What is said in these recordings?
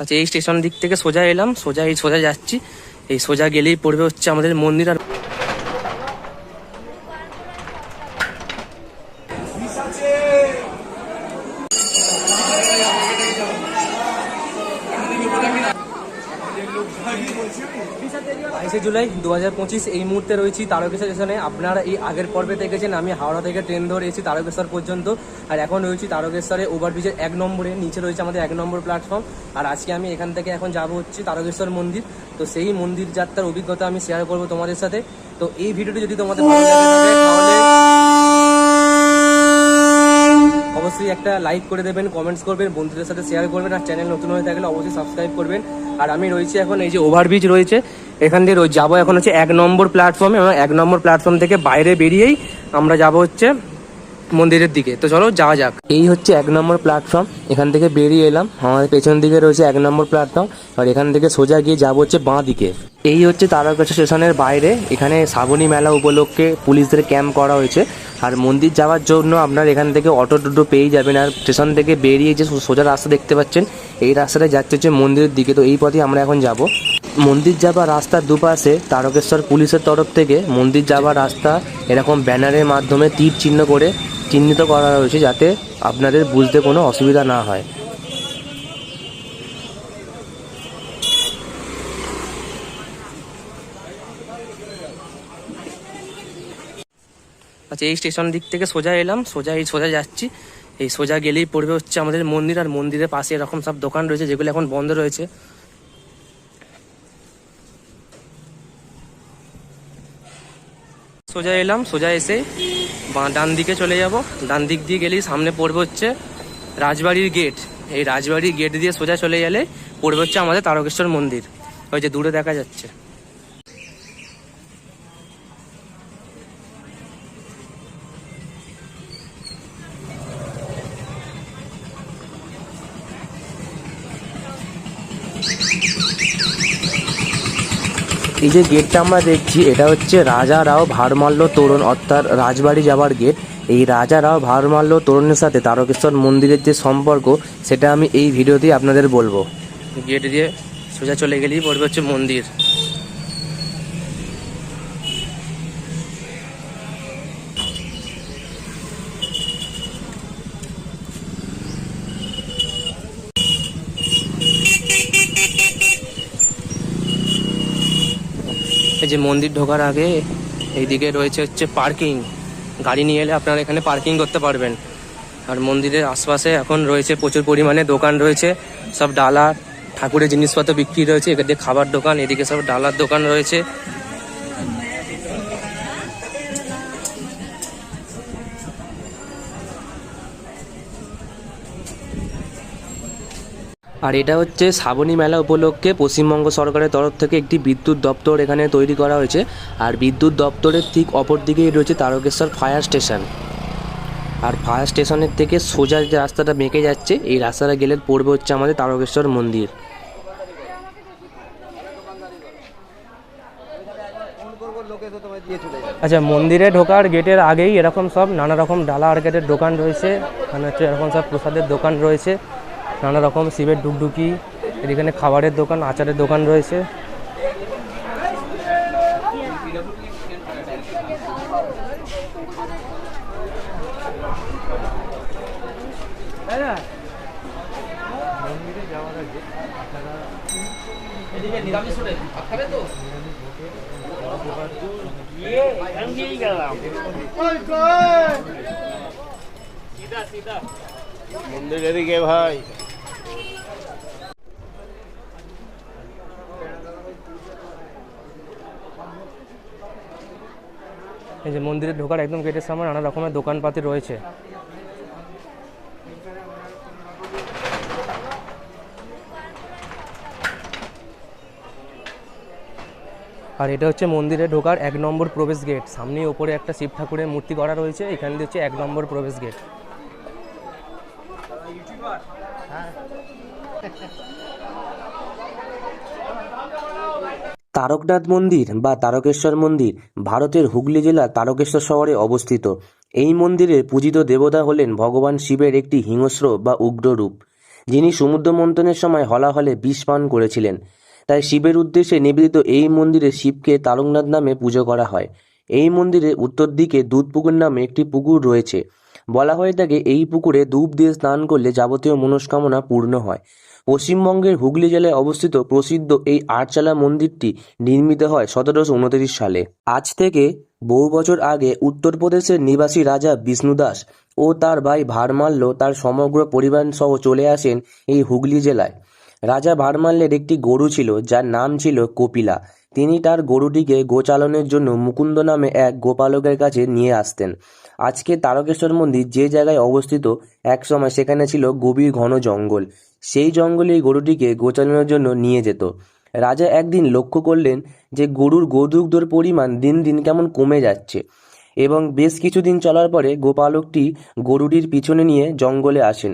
আচ্ছা এই স্টেশন দিক থেকে সোজা এলাম, সোজা এই সোজা যাচ্ছি। এই সোজা গেলেই পড়বে হচ্ছে আমাদের মন্দির আর বাইশে জুলাই দু হাজার পঁচিশ এই মুহূর্তে রয়েছি তারকেশ্বর স্টেশনে। আপনারা এই আগের পর্বে দেখেছেন, আমি হাওড়া থেকে ট্রেন ধরে এসেছি তারকেশ্বর পর্যন্ত। আর এখন রয়েছি তারকেশ্বরে ওভারব্রিজের এক নম্বরে, নিচে রয়েছে আমাদের এক নম্বর প্ল্যাটফর্ম আর আজকে আমি এখান থেকে এখন যাব হচ্ছে তারকেশ্বর মন্দির। তো সেই মন্দির যাত্রার অভিজ্ঞতা আমি শেয়ার করব তোমাদের সাথে। তো এই ভিডিওটি যদি তোমাদের ভালো লাগে, তাহলে অবশ্যই একটা লাইক করে দেবেন কমেন্টস করবেন, বন্ধুদের সাথে শেয়ার করবেন। আর চ্যানেল নতুন হয়ে থাকলে অবশ্যই সাবস্ক্রাইব করবেন। আর আমি রয়েছি এখন এই যে ওভারব্রিজ রয়েছে, এখান দিয়ে যাব এখন হচ্ছে এক নম্বর প্ল্যাটফর্মে এবং এক নম্বর প্ল্যাটফর্ম থেকে বাইরে বেরিয়েই আমরা যাব হচ্ছে মন্দিরের দিকে। তো চলো যাওয়া যাক। এই হচ্ছে এক নম্বর প্ল্যাটফর্ম এখান থেকে বেরিয়ে এলাম। আমাদের পেছন দিকে রয়েছে এক নম্বর প্ল্যাটফর্ম আর এখান থেকে সোজা গিয়ে যাব হচ্ছে বাঁ দিকে। এই হচ্ছে তারকেশ্বর স্টেশনের বাইরে। এখানে শ্রাবণী মেলা উপলক্ষে পুলিশদের ক্যাম্প করা হয়েছে। আর মন্দির যাওয়ার জন্য আপনার এখান থেকে অটো টোটো পেয়ে যাবেন। আর স্টেশন থেকে বেরিয়ে যে সোজা রাস্তা দেখতে পাচ্ছেন, এই রাস্তাটা যাচ্ছে হচ্ছে মন্দিরের দিকে। তো এই পথে আমরা এখন যাব। মন্দির যাবার রাস্তার দুপাশে তারকেশ্বর পুলিশের তরফ থেকে মন্দির যাবার রাস্তা এরকম ব্যানারের মাধ্যমে তীর চিহ্ন করে চিহ্নিত করা হয়েছে যাতে আপনাদের বুঝতে কোনো অসুবিধা না হয়। আচ্ছা এই স্টেশন দিক থেকে সোজা এলাম, সোজা এই সোজা যাচ্ছি। এই সোজা গেলেই পড়বে হচ্ছে আমাদের মন্দির, আর মন্দিরের পাশে এরকম সব দোকান রয়েছে যেগুলো এখন বন্ধ রয়েছে। সোজা এলাম, সোজা এসে ডান দিকে চলে যাব। ডান দিক দিয়ে গেলেই সামনে পড়বে হচ্ছে রাজবাড়ির গেট। এই রাজবাড়ির গেট দিয়ে সোজা চলে গেলে পড়বে হচ্ছে আমাদের তারকেশ্বর মন্দির। ওই যে দূরে দেখা যাচ্ছে। এই যে গেটটা আমরা দেখছি, এটা হচ্ছে রাজা রাও ভারমাল্য তোরণ, অর্থাৎ রাজবাড়ি যাওয়ার গেট। এই রাজা রাও ভারমাল্য তোরণের সাথে তারকেশ্বর মন্দিরের যে সম্পর্ক, সেটা আমি এই ভিডিওতেই আপনাদের বলব। গেট দিয়ে সোজা চলে গেলেই পড়বে হচ্ছে মন্দির এই যে মন্দির ঢোকার আগে এইদিকে রয়েছে হচ্ছে পার্কিং। গাড়ি নিয়ে এলে আপনারা এখানে পার্কিং করতে পারবেন। আর মন্দিরের আশপাশে এখন রয়েছে প্রচুর পরিমাণে দোকান রয়েছে। সব ডালা ঠাকুরের জিনিসপত্র বিক্রি রয়েছে। এদিকে খাবার দোকান, এদিকে সব ডালার দোকান রয়েছে। আর এটা হচ্ছে শ্রাবণী মেলা উপলক্ষে পশ্চিমবঙ্গ সরকারের তরফ থেকে একটি বিদ্যুৎ দপ্তর এখানে তৈরি করা হয়েছে। আর বিদ্যুৎ দপ্তরের ঠিক অপর দিকেই রয়েছে তারকেশ্বর ফায়ার স্টেশন। আর ফায়ার স্টেশনের থেকে সোজা যে রাস্তাটা বেঁকে যাচ্ছে, এই রাস্তাটা গেলে পড়বে হচ্ছে আমাদের তারকেশ্বর মন্দির। আচ্ছা মন্দিরে ঢোকার গেটের আগেই এরকম সব নানা রকম ডালা আর গেটের দোকান রয়েছে। এখানে হচ্ছে এরকম সব প্রসাদের দোকান রয়েছে। নানা রকম শিবের ডুকডুকি এখানে খাবারের দোকান আচারের দোকান রয়েছে। মন্দির এদিকে ভাই। এই যে মন্দিরে ঢোকার একদম গেটের সামনে নানা রকমের দোকানপাতি রয়েছে। আর এটা হচ্ছে মন্দিরে ঢোকার এক নম্বর প্রবেশ গেট। সামনে ওপরে একটা শিব ঠাকুরের মূর্তি করা রয়েছে, এখান দিয়ে হচ্ছে এক নম্বর প্রবেশ গেট। তারকনাথ মন্দির বা তারকেশ্বর মন্দির ভারতের হুগলি জেলার তারকেশ্বর শহরে অবস্থিত। এই মন্দিরের পূজিত দেবতা হলেন ভগবান শিবের একটি হিংস্র বা উগ্র রূপ, যিনি সমুদ্র মন্থনের সময় হলাহলে বিষ পান করেছিলেন। তাই শিবের উদ্দেশ্যে নিবেদিত এই মন্দিরে শিবকে তারকনাথ নামে পুজো করা হয়। এই মন্দিরে উত্তর দিকে দুধপুকুর নামে একটি পুকুর রয়েছে। বলা হয়ে থাকে, এই পুকুরে ধূপ দিয়ে স্নান করলে যাবতীয় মনস্কামনা পূর্ণ হয়। পশ্চিমবঙ্গের হুগলি জেলায় অবস্থিত প্রসিদ্ধ এই আটচালা মন্দিরটি নির্মিত হয় সতেরোশো উনত্রিশ সালে। আজ থেকে বহু বছর আগে উত্তরপ্রদেশের নিবাসী রাজা বিষ্ণুদাস ও তার ভাই ভারমাল্য তার সমগ্র পরিবার সহ চলে আসেন এই হুগলি জেলায়। রাজা ভারমাল্যের একটি গরু ছিল, যার নাম ছিল কপিলা। তিনি তার গরুটিকে গোচালনের জন্য মুকুন্দ নামে এক গোপালকের কাছে নিয়ে আসতেন। আজকে তারকেশ্বর মন্দির যে জায়গায় অবস্থিত, একসময় সেখানে ছিল গভীর ঘন জঙ্গল। সেই জঙ্গলে গরুটিকে গোচালনের জন্য নিয়ে যেত। রাজা একদিন লক্ষ্য করলেন যে গরুর গোদুগ্ধর পরিমাণ দিন দিন কেমন কমে যাচ্ছে এবং বেশ কিছুদিন চলার পরে গোপালকটি গরুটির পিছনে নিয়ে জঙ্গলে আসেন।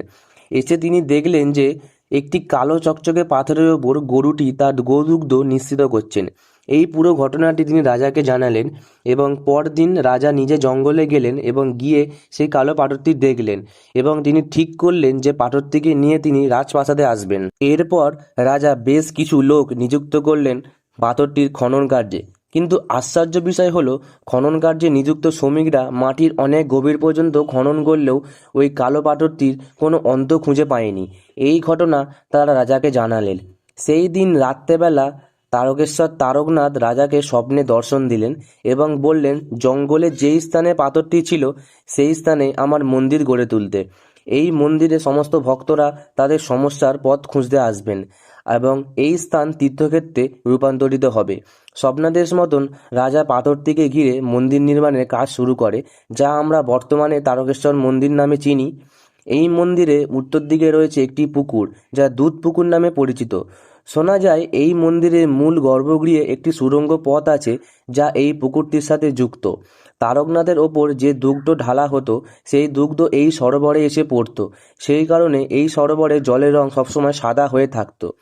এসে তিনি দেখলেন যে একটি কালো চকচকে পাথরের ওপর গরুটি তার গোদুগ্ধ নিশ্চিত করছেন। এই পুরো ঘটনাটি তিনি রাজাকে জানালেন এবং পরদিন রাজা নিজে জঙ্গলে গেলেন এবং গিয়ে সেই কালো পাথরটি দেখলেন এবং তিনি ঠিক করলেন যে পাথরটিকে নিয়ে তিনি রাজপ্রাসাদে আসবেন। এরপর রাজা বেশ কিছু লোক নিযুক্ত করলেন পাথরটির খনন কার্যে। কিন্তু আশ্চর্য বিষয় হলো, খনন কার্যে নিযুক্ত শ্রমিকরা মাটির অনেক গভীর পর্যন্ত খনন করলেও ওই কালো পাথরটির কোনো অন্ত খুঁজে পায়নি। এই ঘটনা তারা রাজাকে জানালেন। সেই দিন রাত্রেবেলা তারকেশ্বর তারকনাথ রাজাকে স্বপ্নে দর্শন দিলেন এবং বললেন, জঙ্গলে যেই স্থানে পাথরটি ছিল, সেই স্থানে আমার মন্দির গড়ে তুলতে। এই মন্দিরে সমস্ত ভক্তরা তাদের সমস্যার পথ খুঁজতে আসবেন। এবং এই স্থান তীর্থক্ষেত্রে রূপান্তরিত হবে। স্বপ্নাদেশ মতন রাজা পাথরটিকে ঘিরে মন্দির নির্মাণের কাজ শুরু করে, যা আমরা বর্তমানে তারকেশ্বর মন্দির নামে চিনি। এই মন্দিরে উত্তর দিকে রয়েছে একটি পুকুর, যা দুধ পুকুর নামে পরিচিত। শোনা যায়, এই মন্দিরের মূল গর্ভগৃহে একটি সুড়ঙ্গ পথ আছে, যা এই পুকুরটির সাথে যুক্ত। তারকনাথের ওপর যে দুগ্ধ ঢালা হতো, সেই দুগ্ধ এই সরোবরে এসে পড়তো। সেই কারণে এই সরোবরে জলের রং সবসময় সাদা হয়ে থাকতো।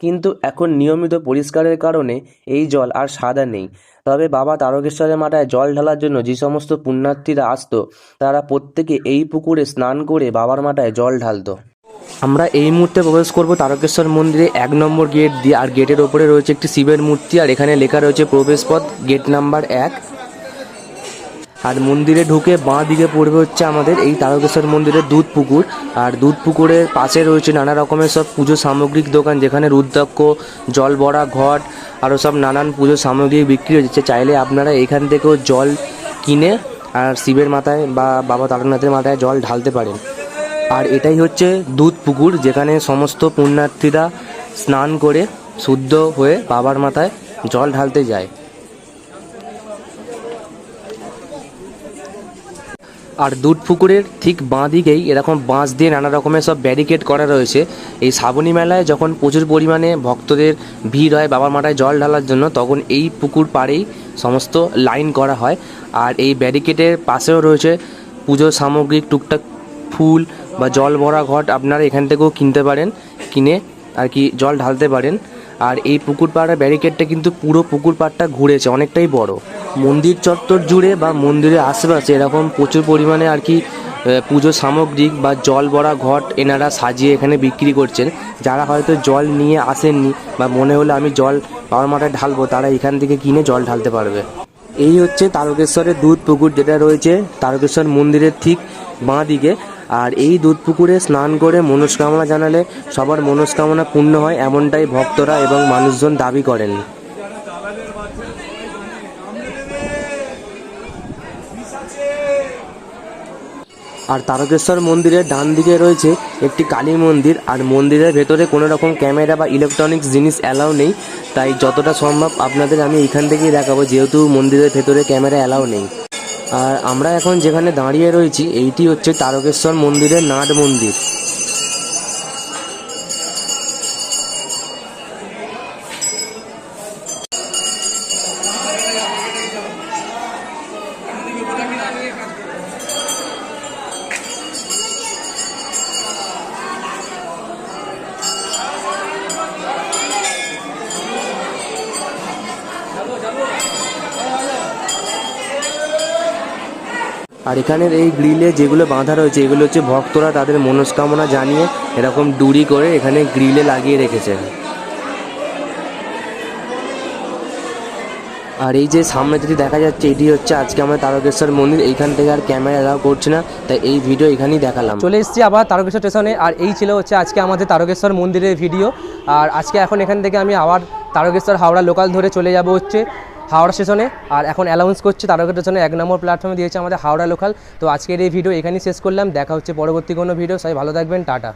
কিন্তু এখন নিয়মিত পরিষ্কারের কারণে এই জল আর সাদা নেই। তবে বাবা তারকেশ্বরের মাথায় জল ঢালার জন্য যে সমস্ত পুণ্যার্থীরা আসতো, তারা প্রত্যেকে এই পুকুরে স্নান করে বাবার মাথায় জল ঢালতো। আমরা এই মুহূর্তে প্রবেশ করব তারকেশ্বর মন্দিরে এক নম্বর গেট দিয়ে, আর গেটের ওপরে রয়েছে একটি শিবের মূর্তি, আর এখানে লেখা রয়েছে প্রবেশ পথ, গেট নাম্বার এক। আর মন্দিরে ঢুকে বাঁ দিকে পড়বে হচ্ছে আমাদের এই তারকেশ্বর মন্দিরের দুধ পুকুর। আর দুধ পুকুরের পাশে রয়েছে নানা রকমের সব পুজো সামগ্রিক দোকান, যেখানে রুদ্রাক্ষ জল ভরা ঘট আরও সব নানান পুজো সামগ্রী বিক্রি হচ্ছে। চাইলে আপনারা এখান থেকেও জল কিনে আর শিবের মাথায় বা বাবা তারকনাথের মাথায় জল ঢালতে পারেন। আর এটাই হচ্ছে দুধ পুকুর, যেখানে সমস্ত পুণ্যার্থীরা স্নান করে, শুদ্ধ হয়ে বাবার মাথায় জল ঢালতে যায়। আর দুধ পুকুরের ঠিক বাঁ দিকেই এরকম বাঁশ দিয়ে নানা রকমের সব ব্যারিকেড করা রয়েছে। এই শ্রাবণী মেলায় যখন প্রচুর পরিমাণে ভক্তদের ভিড় হয়, বাবার মাথায় জল ঢালার জন্য, তখন এই পুকুর পাড়েই সমস্ত লাইন করা হয়। আর এই ব্যারিকেডের পাশেও রয়েছে পুজোর সামগ্রিক টুকটাক ফুল বা জল ভরা ঘট। আপনারা এখান থেকেও কিনতে পারেন, কিনে আর কি জল ঢালতে পারেন। আর এই পুকুর পাড়ার ব্যারিকেডটা কিন্তু পুরো পুকুর পাড়টা ঘুরেছে, অনেকটাই বড়। মন্দির চত্বর জুড়ে বা মন্দিরের আশেপাশে এরকম প্রচুর পরিমাণে আর কি পুজো সামগ্রিক বা জল ভরা ঘট এনারা সাজিয়ে এখানে বিক্রি করছেন। যারা হয়তো জল নিয়ে আসেননি বা মনে হলো আমি জল বাবার মাথায় ঢালবো, তারা এখান থেকে কিনে জল ঢালতে পারবে। এই হচ্ছে তারকেশ্বরের দুধ পুকুর যেটা রয়েছে, তারকেশ্বর মন্দিরের ঠিক বাঁ দিকে আর এই দুধ পুকুরে স্নান করে মনস্কামনা জানালে সবার মনস্কামনা পূর্ণ হয়, এমনটাই ভক্তরা এবং মানুষজন দাবি করেন। আর তারকেশ্বর মন্দিরের ডান দিকে রয়েছে একটি কালী মন্দির, আর মন্দিরের ভেতরে কোনো রকম ক্যামেরা বা ইলেকট্রনিক্স জিনিস অ্যালাউ নেই। তাই যতটা সম্ভব আপনাদের আমি এখান থেকেই দেখাবো, যেহেতু মন্দিরের ভেতরে ক্যামেরা অ্যালাউ নেই। আর আমরা এখন যেখানে দাঁড়িয়ে রয়েছি এইটি হচ্ছে তারকেশ্বর মন্দিরের নাট মন্দির। আর এখানের এই গ্রিলে যেগুলো বাঁধা রয়েছে, এগুলো হচ্ছে ভক্তরা তাদের মনস্কামনা জানিয়ে এরকম ডুরি করে এখানে গ্রিলে লাগিয়ে রেখেছে আর এই যে সামনে যদি দেখা যাচ্ছে, এটি হচ্ছে আজকে আমাদের তারকেশ্বর মন্দির। এইখান থেকে আর ক্যামেরা অ্যালাউ করছে না, তাই এই ভিডিও এখানেই দেখালাম। চলে এসেছি আবার তারকেশ্বর স্টেশনে, আর এই ছিল হচ্ছে আজকে আমাদের তারকেশ্বর মন্দিরের ভিডিও। আর আজকে এখন এখান থেকে আমি আবার তারকেশ্বর হাওড়া লোকাল ধরে চলে যাব হচ্ছে। হাওড়া স্টেশনে। আর এখন অ্যালাউন্স করছে তারকের জন্য এক নম্বর প্ল্যাটফর্মে দিয়েছে আমাদের হাওড়া লোকাল তো আজকের এই ভিডিও এখানেই শেষ করলাম। দেখা হচ্ছে পরবর্তী কোনো ভিডিও সবাই ভালো থাকবেন। টাটা।